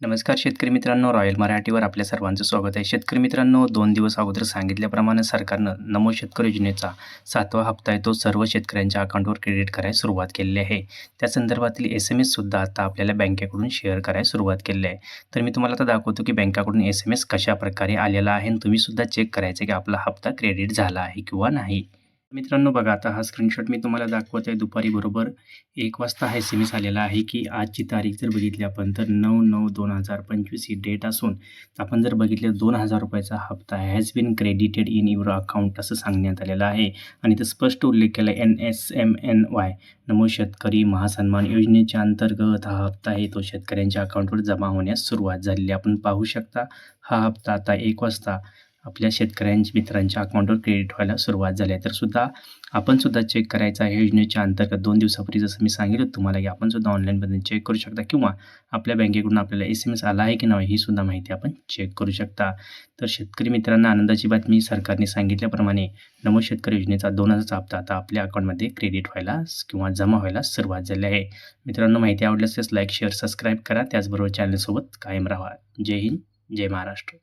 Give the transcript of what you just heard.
नमस्कार शेतकरी मित्रांनो रॉयल मराठीवर आपल्या सर्वांचं स्वागत आहे. शेतकरी मित्रांनो दोन दिवस अगोदर सांगितल्याप्रमाणे सरकारनं नमो शेतकरी योजनेचा सातवा हप्ता आहे. तो सर्व शेतकऱ्यांच्या अकाउंटवर क्रेडिट करायला सुरुवात केलेली आहे. त्या संदर्भातील एस एम एससुद्धा आता आपल्याला बँकेकडून शेअर करायला सुरुवात केली आहे. तर मी तुम्हाला आता दाखवतो की बँकेकडून एस एम एस कशाप्रकारे आलेला आहे. आणि तुम्हीसुद्धा चेक करायचं की आपला हप्ता क्रेडिट झाला आहे किंवा नाही. मित्रांनो बघा आता हा स्क्रीनशॉट मी तुम्हाला दाखवत आहे दुपारी बरोबर एक वाजता हा एस एम एस आलेला आहे की आजची तारीख जर बघितली आपण तर नऊ नऊ दोन हजार पंचवीस ही डेट असून आपण जर बघितलं दोन हजार रुपयाचा हप्ता has been credited in your account असं सांगण्यात आलेलं आहे. आणि ते स्पष्ट उल्लेख केला N S M N Y Namo Shetkari Mahasanman योजनेच्या अंतर्गत हा हप्ता आहे. तो शेतकऱ्यांच्या अकाउंटवर जमा होण्यास सुरुवात झालेली आपण पाहू शकता हा हप्ता आता एक वाजता आपल्या शेतकऱ्यांच्या मित्रांच्या अकाउंटवर क्रेडिट व्हायला सुरुवात झाली आहे. तर सुद्धा आपण सुद्धा चेक करायचा आहे. योजनेच्या अंतर्गत दोन दिवसापूर्वी जसं मी सांगितलं तुम्हाला की आपण सुद्धा ऑनलाईन पद्धतीने चेक करू शकता किंवा आपल्या बँकेकडून आपल्याला एस एम एस आला आहे की नाही ही सुद्धा माहिती आपण चेक करू शकता. तर शेतकरी मित्रांना आनंदाची बातमी सरकारने सांगितल्याप्रमाणे नमो शेतकरी योजनेचा दोन हजारचा हप्ता आता आपल्या अकाउंटमध्ये क्रेडिट व्हायला किंवा जमा व्हायला सुरुवात झाली आहे. मित्रांनो माहिती आवडल्यास लाईक शेअर सबस्क्राईब करा. त्याचबरोबर चॅनलसोबत कायम राहा. जय हिंद जय महाराष्ट्र.